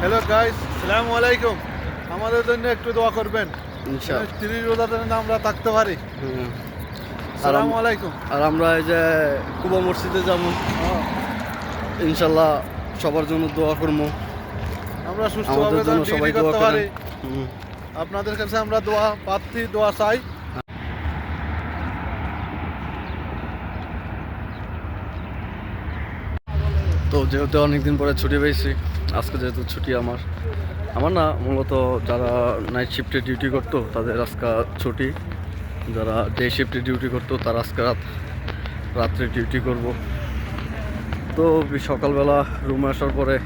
Hello guys সালামু আলাইকুম আমাদের জন্য একটু দোয়া করবেন। তিরিশ রোজার জন্য আমরা থাকতে পারি। হুম। সালামু আলাইকুম। আর আমরা এই যে কুবা মসজিদে যাব। ইনশাল্লাহ সবার জন্য দোয়া করব। আমরা সুস্থ আমাদের জন্য সবাই দোয়া করতে পারি। করেন। আপনাদের কাছে আমরা দোয়া প্রার্থী দোয়া চাই। তো যেহেতু অনেকদিন পরে ছুটি পেয়েছি, আজকে যেহেতু ছুটি আমার আমার না মূলত যারা নাইট শিফটে ডিউটি করতো, তাদের আজকে ছুটি। যারা ডে শিফটে ডিউটি করতো, তারা আজকে রাত, রাত্রে ডিউটি করব। তো সকালবেলা রুমে আসার পরে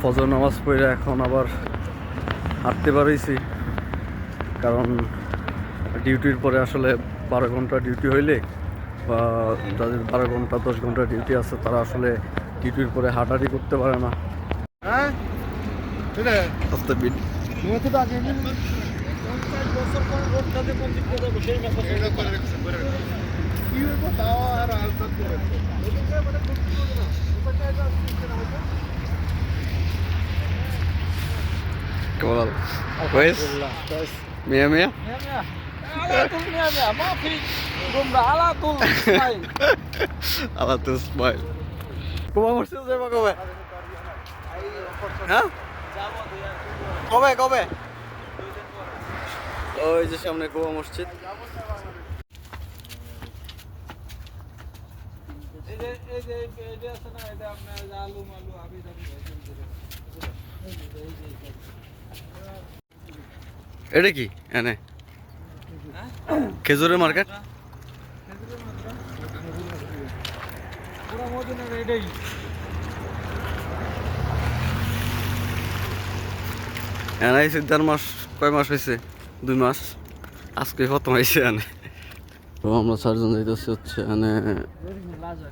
ফজর নামাজ পড়ে এখন আবার হাঁটতে পারিছি কারণ ডিউটির পরে আসলে বারো ঘণ্টা ডিউটি হইলে বা যাদের বারো ঘণ্টা দশ ঘণ্টা ডিউটি আছে তারা আসলে ডিউটির পরে হাঁটাহাঁটি করতে পারে না। হ্যাঁ? Kamal. Wes. Mia Mia. আলাতুল স্মাইল তোমার মরছিল যাবা কবে হ্যাঁ কবে কবে ওই যে সামনে গোয়া মসজিদ আলু মালু আবি এটা কি এনে খেজুরের মার্কেট পুরো মদিনার এনে আইসি দেড় মাস কয় মাস হয়েছে দুই মাস আজকে খতম হয়েছে এনে তো আমরা চারজন যাইতেছি হচ্ছে এনে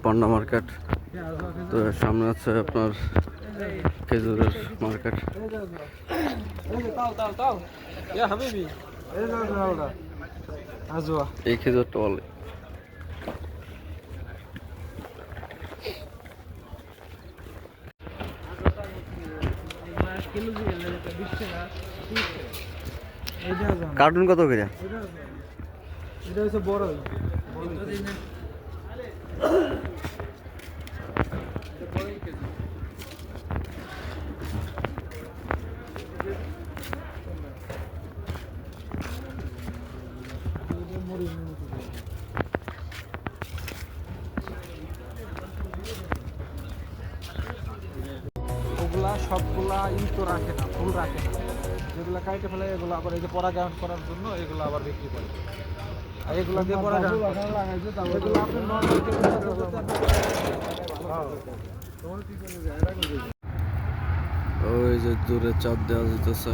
পান্ডা মার্কেট তো সামনে আছে আপনার খেজুরের মার্কেট এই ইয়া খেজুরটা বলে কিলো দিয়ে এটা 20 টাকা 30 টাকা এটা আছে কার্টুন কত করে এটা এটা হচ্ছে বড় ওগুলা সবগুলা ই তো রাখে না ফুল রাখে না। যেগুলা কাইটে ফেলে এগুলো আবার এই যে পরাগায়ন করার জন্য এগুলো আবার বিক্রি করে। আর এগুলো দিয়ে পরাগায়ন এগুলো আপনি normal ওই যে দূরে চাঁদ দেওয়া যেতেছে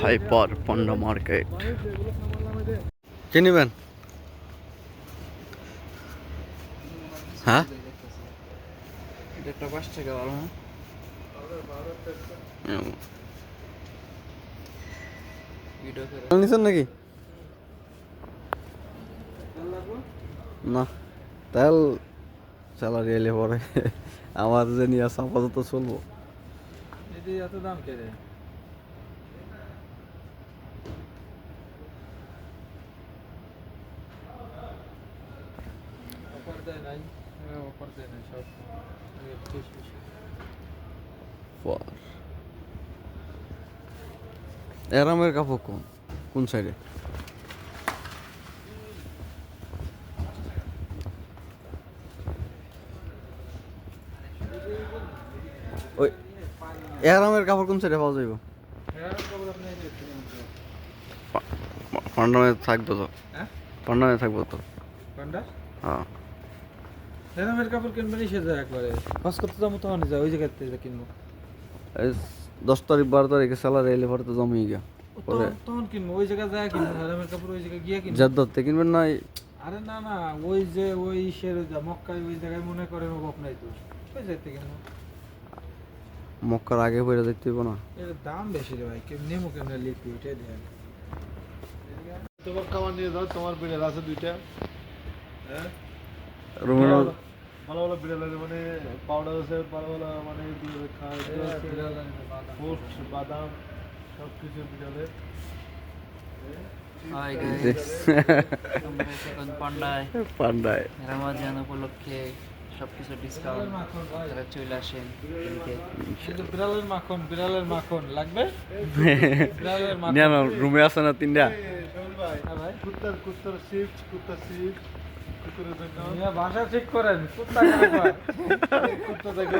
হাইপার পান্ডা মার্কেট। কি নেবেন? হ্যাঁ? নিছেন নাকি? না তেল স্যালারি এলে পরে। আমার যে নিয়ে আসা আপাতত চলবো। এত দাম কে অফার নাই সব পর এরামের কাপড় কোন? কোন সাইডে ওই এরামের কাপড় কোন সাইডে পাওয়া যাইব? হ্যাঁ। পান্ডামে থাকব তো। হ্যাঁ? পান্ডামে থাকব তো। কোনটা হ্যাঁ। হেরামের কাপড় কিনবেন সে যায় একবারে। বাস করতে যাব তখন যায় ওই জায়গাতে যে কিনবো। দশ তারিখ বারো তারিখে স্যালারি এলে পরে তো জমিয়ে গিয়া। পরে তখন- কিনবো ওই জায়গায় যায় কিনবো হেরামের কাপড় ওই জায়গায় গিয়ে কিনবো। যার ধরতে কিনবেন না আরে না না ওই যে ওই শের মক্কায় ওই জায়গায় মনে করেন অভাব নাই তো। ওই যেতে কিনবো। মক্কার আগে পড়ে দেখতে হইব না। এর দাম বেশি রে ভাই কেমনি নেমো কেমনে লিখবি ওইটাই দেন তোমার খাবার নিয়ে যাও তোমার বিড়াল আছে দুইটা। হ্যাঁ? রুমের ভালো ভালো ভালো মানে পাউডার আছে ভালো ভালো মানে খায় পোস্ট বাদাম। সব কিছু বিড়ালের। হাই গাইস আমরা এখন পান্ডায়। পান্ডায়। রামাজান উপলক্ষে সবকিছু ডিসকাউন্ট তারা চলে আসেন কিনতে কিন্তু বিড়ালের মাখন বিড়ালের মাখন লাগবে? বিড়ালের মাখন রুমে আছে না তিনটা? ভাই হ্যাঁ ভাই। কুত্তার কুত্তার কুত্তার ভাষা ঠিক করেন কুত্তা কেন কুত্তা থেকে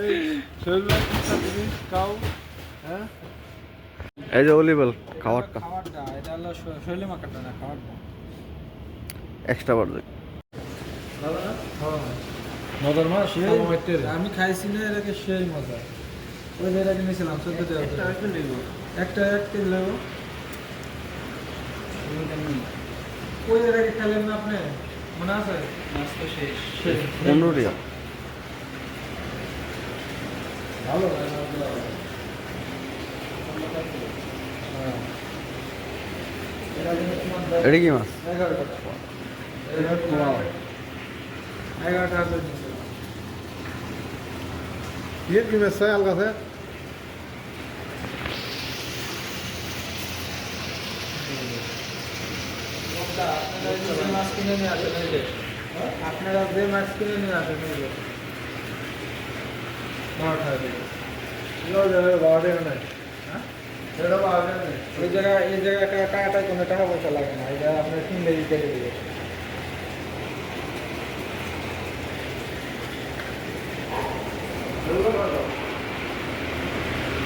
এই শোন কুত্তা জিনিস খাও হ্যাঁ? এই যে অলিবেল খাবারটা খাবারটা এটা হলো শৈলী মাখাটা না খাবারটা এক্সট্রা বাড়বে মজার মা সেই আমি খাইছি না এটাকে সেই মজা। ওই যে এটাকে নিয়েছিলাম চোদ্দ টাকা করে। একটা ওই এটাকে খেলেন না আপনি? মনে আছে নাস্তা শেষ সেই পনেরো টাকা ভালো ভালো হ্যাঁ এটা কিন্তু তোমার দশ- এটা কি মাছ এগারো টাকা এগারো টাকা করে আপনারা মাছ কিনে নিয়ে আসেন এই যে আপনারা যে মাছ কিনে নিয়ে আসেন এই যে বারোটা দিয়ে বারোটা নয় এই জায়গা এই জায়গাটা টাকাটা কোনো টাকা পয়সা লাগে না এটা আপনার কিনলে দিতে দিয়ে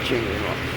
চিংড়ি মাছ